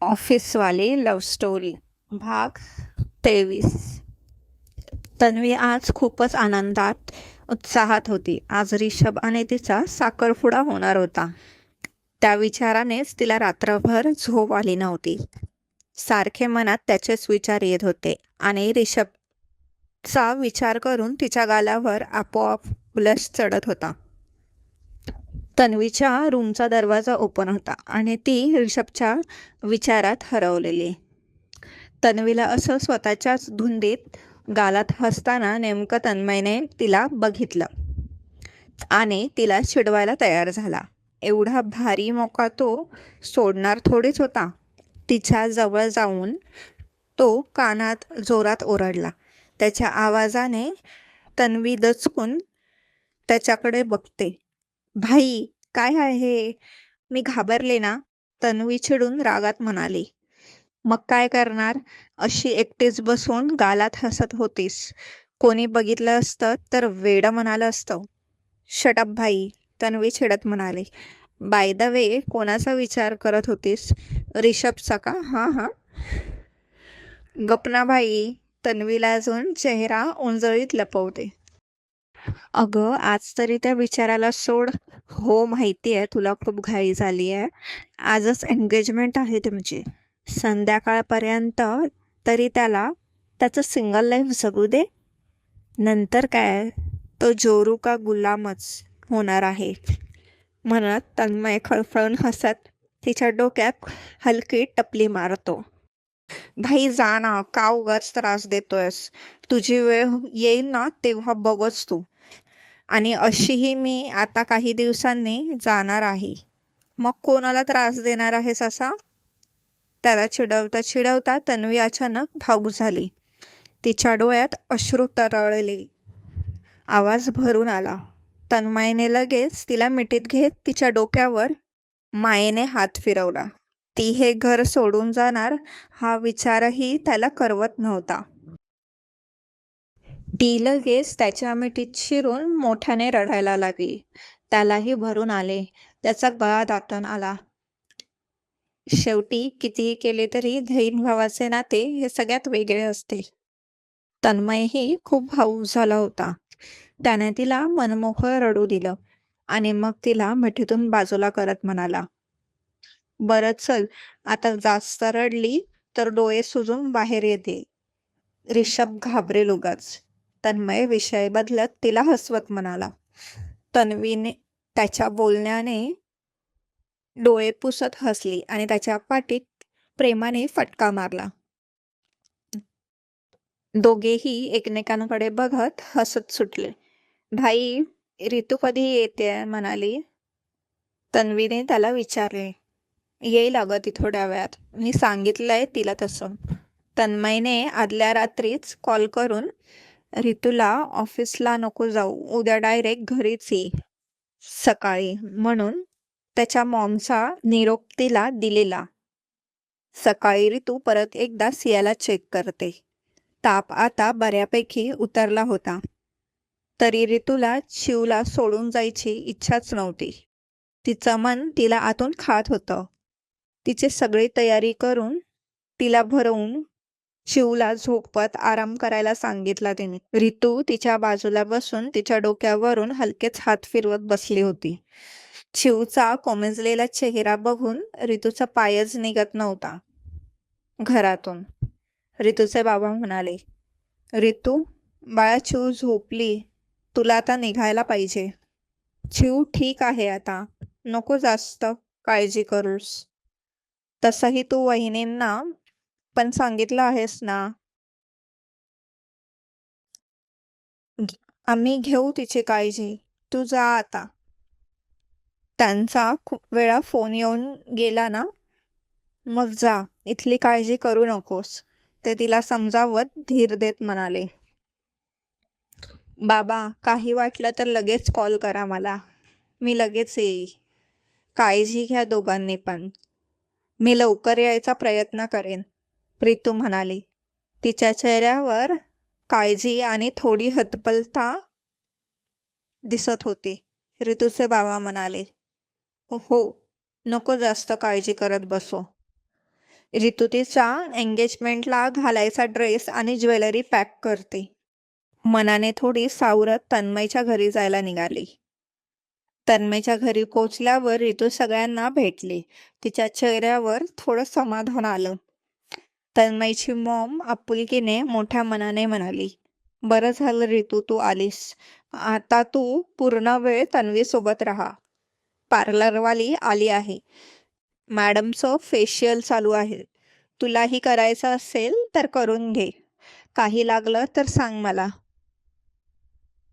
ऑफिसवाली love story. भाग तेवीस. तन्वी आज खूपच आनंदात उत्साहात होती. आज रिषभ आणि तिचा साखरपुडा होणार होता. त्या विचारानेच तिला रात्रभर झोप आली नव्हती. सारखे मनात त्याचेच विचार येत होते आणि रिषभचा विचार करून तिच्या गालावर आपोआप उलस चढत होता. तन्वीच्या रूमचा दरवाजा ओपन होता आणि ती रिषभच्या विचारात हरवलेली. तन्वीला असं स्वतःच्याच धुंदीत गालात हसताना नेमकं तन्मयने तिला बघितलं आणि तिला चिडवायला तयार झाला. एवढा भारी मोका तो सोडणार थोडीच होता. तिच्या जवळ जाऊन तो कानात जोरात ओरडला. त्याच्या आवाजाने तन्वी दचकून त्याच्याकडे बघते. भाई काय आहे? मी घाबरले ना तन्वी चिडून रागात म्हणाली मग काय करणार? अशी एकटीच बसून गालात हसत होतीस. कोणी बघितलं असतं तर वेडं म्हणालं असतं. शटअप भाई तन्वी चिडत म्हणाली. बाय द वे कोणाचा विचार करत होतीस? रिषभचा का? हां हां. गपना भाई तन्वीला अजून चेहरा उंजळीत लपवते. अगं आज तरी त्या विचाराला सोड. हो माहिती आहे तुला खूप घाई झाली आहे आजच एंगेजमेंट आहे तुमची. संध्याकाळपर्यंत तरी त्याला त्याचं सिंगल लाईफ जगू दे. नंतर काय? तो जोरू का गुलामच होणार आहे. म्हणत तन्मय खळफळून हसत तिच्या डोक्यात हलकी टपली मारतो. भाई जा ना का उगाच त्रास देतोयस? तुझी वेळ येईल ना तेव्हा बघच तू. आणि अशीही मी आता काही दिवसांनी जाणार आहे. मग कोणाला त्रास देणार आहेस असा त्याला चिडवता चिडवता तन्वी अचानक भाऊक झाली. तिच्या डोळ्यात अश्रू तरळले. आवाज भरून आला. तन्मायेने लगेच तिला मिठीत घेत तिच्या डोक्यावर मायेने हात फिरवला. ती हे घर सोडून जाणार हा विचारही त्याला करवत नव्हता. ती लगेच त्याच्या मिठीत शिरून मोठ्याने रडायला लागली. त्यालाही भरून आले. त्याचा गळा दाटून आला. शेवटी कितीही केले तरी धैन भावाचे नाते हे सगळ्यात वेगळे असते. तन्मयही खूप भाऊ झाला होता. त्याने तिला मनमोहळ रडू दिलं आणि मग तिला मिठीतून बाजूला करत म्हणाला बरं चल आता जास्त रडली तर डोळे सुजून बाहेर येते. रिषभ घाबरेल उगाच. तन्मय विषय बदलत तिला हसवत म्हणाला. तन्वीने त्याच्या बोलण्याने डोळे पुसत हसली आणि त्याच्या पाठीत प्रेमाने फटका मारला. दोघेही एकमेकांकडे बघत हसत सुटले. भाई ऋतू कधी येते? म्हणाली. तन्वीने त्याला विचारले. येईल अगं ती थोड्या वेळात मी सांगितलंय तिला तसं. तन्मयने आदल्या रात्रीच कॉल करून रितूला ऑफिसला नको जाऊ उद्या डायरेक्ट घरीच ये. सकाळी म्हणून त्याच्या मॉमचा निरोप तिला दिलेला. सकाळी ऋतू परत एकदा सियाला चेक करते. ताप आता बऱ्यापैकी उतरला होता. तरी ऋतूला शिवला सोडून जायची इच्छाच नव्हती. तिचं मन तिला आतून खात होतं. तिची सगळी तयारी करून तिला भरवून शिवला झोपत आराम करायला सांगितला तिने. रितू तिच्या बाजूला बसून तिच्या डोक्यावरून हलकेच हात फिरवत बसली होती. शिवचा कोमेजलेला चेहरा बघून ऋतूचा पायच निघत नव्हता. घरातून. ऋतूचे बाबा म्हणाले रितू बाळा शिव झोपली. तुला आता निघायला पाहिजे. शिव ठीक आहे आता. नको जास्त काळजी करूस. तसंही तू वहिनींना पण सांगितलं आहेस ना. आम्ही घेऊ तिची काळजी. तू जा आता. त्यांचा खूप वेळा फोन येऊन गेला ना. मग जा. इथली काळजी करू नकोस. ते तिला समजावत धीर देत म्हणाले. बाबा काही वाटलं तर लगेच कॉल करा मला. मी लगेच येईल काळजी घ्या दोघांनी पण. मी लवकर यायचा प्रयत्न करेन. प्रीतू म्हणाली. तिच्या चेहऱ्यावर काळजी आणि थोडी हतपलता दिसत होती. ऋतूचे बाबा म्हणाले हो नको जास्त काळजी करत बसो. ऋतू तिच्या एंगेजमेंटला घालायचा ड्रेस आणि ज्वेलरी पॅक करते. मनाने थोडी सावरत तन्मयच्या घरी जायला निघाली. तन्मयच्या घरी पोचल्यावर ऋतू सगळ्यांना भेटली. तिच्या चेहऱ्यावर थोडं समाधान आलं. तन्मयची मॉम आपुलकीने मोठ्या मनाने म्हणाली बरं झालं रितू तू आलीस. आता तू पूर्ण वेळ तन्वीसोबत राहा. पार्लरवाली आली आहे. मॅडमचं फेशियल चालू आहे. तुलाही करायचं असेल तर करून घे. काही लागलं तर सांग मला.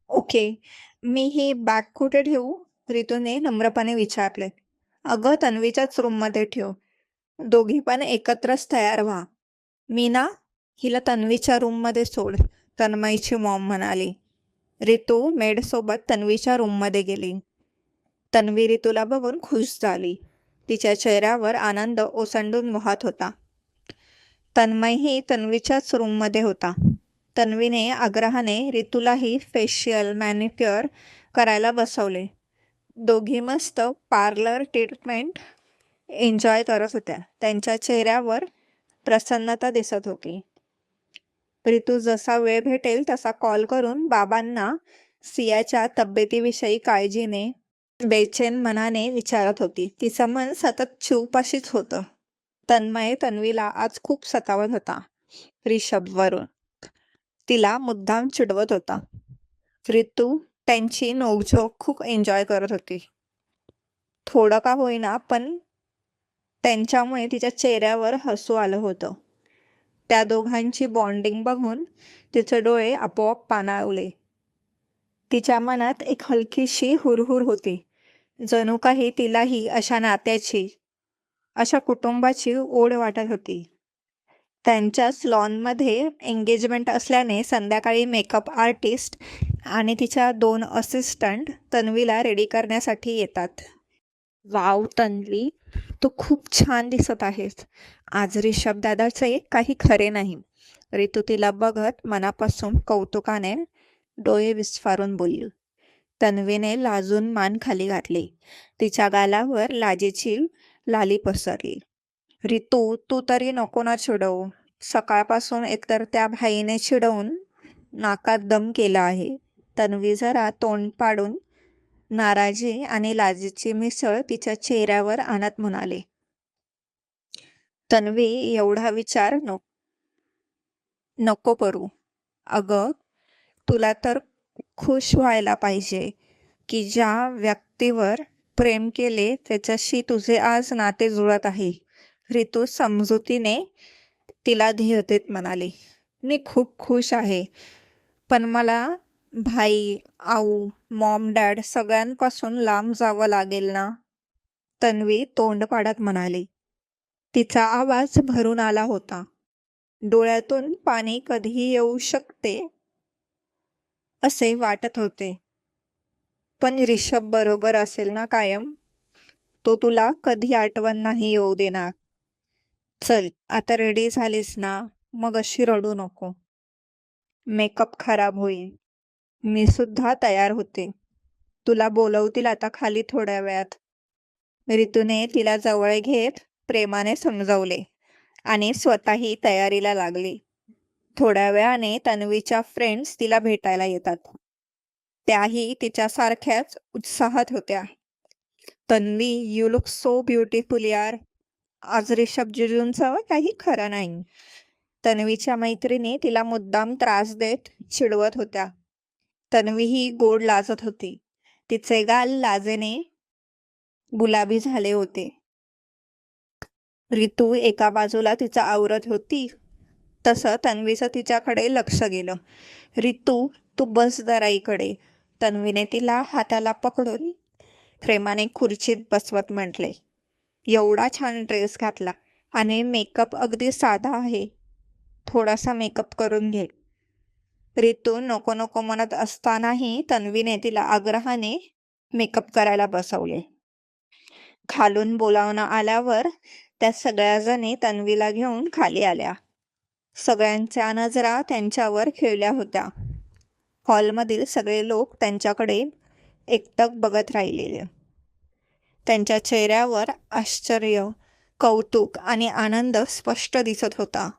ओके. मी ही बॅग कुठे ठेवू? रितूने नम्रपणे विचारले. अगं तन्वीच्याच रूममध्ये ठेव. दोघी पण एकत्रच तयार व्हा. मी ना हिला तन्वीच्या रूममध्ये सोड तन्मयीची मॉम म्हणाली. रितू मेडसोबत तन्वीच्या रूममध्ये गेली. तन्वी रितूला बघून खुश झाली. तिच्या चेहऱ्यावर आनंद ओसंडून वाहत होता. तन्मयही तन्वीच्याच रूममध्ये होता. तन्वीने आग्रहाने रितूलाही फेशियल मॅनिक्युअर करायला बसवले. दोघी मस्त पार्लर ट्रीटमेंट एन्जॉय करत होत्या. त्यांच्या चेहऱ्यावर प्रसन्नता दिसत होती. रितू जसा वेळ भेटेल तसा कॉल करून बाबांना सियाच्या तब्येतीविषयी काळजीने बेचैन मनाने विचारत होती. तिचं मन सतत चूपाशीच होतं. तन्मय तन्वीला आज खूप सतावत होता. रिषभवरून. तिला मुद्दाम चिडवत होता. रितू त्यांची नोकझोक खूप एन्जॉय करत होती. थोडं का होईना पण त्यांच्यामुळे तिच्या चेहऱ्यावर हसू आलं होतं. त्या दोघांची बॉन्डिंग बघून तिचे डोळे आपोआप पाणावले. तिच्या मनात एक हलकीशी हुरहुर होती. जणू काही तिलाही अशा नात्याची अशा कुटुंबाची ओढ वाटत होती. त्यांच्या स्लॉनमध्ये एंगेजमेंट असल्याने संध्याकाळी मेकअप आर्टिस्ट आणि तिच्या दोन असिस्टंट तन्वीला रेडी करण्यासाठी येतात. वाव तन्वी तू खूप छान दिसत आहेस. आज रिषभ दादाचे काही खरे नाही. रितू तिला बघत मनापासून कौतुकाने डोळे विस्फारून बोलली. तन्वीने लाजून मान खाली घातली. तिच्या गालावर लाजेची लाली पसरली. रितू तू तरी नको ना चिडव. सकाळपासून एकतर त्या भाईने चिडवून नाकात दम केला आहे. तन्वी जरा तोंड पाडून नाराजी आणि लाजेची मिसळ तिच्या चेहऱ्यावर आणत म्हणाले. तन्वी एवढा विचार नको नको करू अगं तुला तर खुश व्हायला पाहिजे की ज्या व्यक्तीवर प्रेम केले त्याच्याशी तुझे आज नाते जुळत आहे. रितू समजुतीने तिला धीर देत म्हणाले. मी खूप खुश आहे पण मला भाई आऊ मॉम डॅड सगळ्यांपासून लांब जावं लागेल ना? तन्वी तोंड पाडत म्हणाली. तिचा आवाज भरून आला होता. डोळ्यातून पाणी कधीही येऊ शकते? असे वाटत होते. पण रिषभ बरोबर असेल ना कायम? तो तुला कधी आठवण नाही येऊ देणार. चल आता रेडी झालीस ना? मग अशी रडू नको. मेकअप खराब होईल. मी सुद्धा तयार होते. तुला बोलवतील आता खाली थोड्या वेळात. रितूने तिला जवळ घेत प्रेमाने समजवले आणि स्वतःही तयारीला लागली. थोड्या वेळाने तन्वीच्या फ्रेंड्स तिला भेटायला येतात. त्याही तिच्यासारख्याच उत्साहात होत्या. Tanvi you look so beautiful यार. आज रिषभ जिजूंचं काही खरं नाही. तन्वीच्या मैत्रिणी तिला मुद्दाम त्रास देत चिडवत होत्या. तन्वी ही गोड लाजत होती. तिचे गाल लाजेने गुलाबी झाले होते. रितू एका बाजूला तिचा आवरत होती. तसं तन्वीचं तिच्याकडे लक्ष गेलं. रितू तू बस दराईकडे तन्वीने तिला हाताला पकडून प्रेमाने खुर्चीत बसवत म्हटले. एवढा छान ड्रेस घातला आणि मेकअप अगदी साधा आहे. थोडासा मेकअप करून घे. रितू नको नको म्हणत असतानाही तन्वीने तिला आग्रहाने मेकअप करायला बसवले. खालून बोलावणं आल्यावर त्या सगळ्याजणी तन्वीला घेऊन खाली आल्या. सगळ्यांच्या नजरा त्यांच्यावर खेळल्या होत्या. हॉलमधील सगळे लोक त्यांच्याकडे एकटक बघत राहिलेले. त्यांच्या चेहऱ्यावर आश्चर्य कौतुक आणि आनंद स्पष्ट दिसत होता.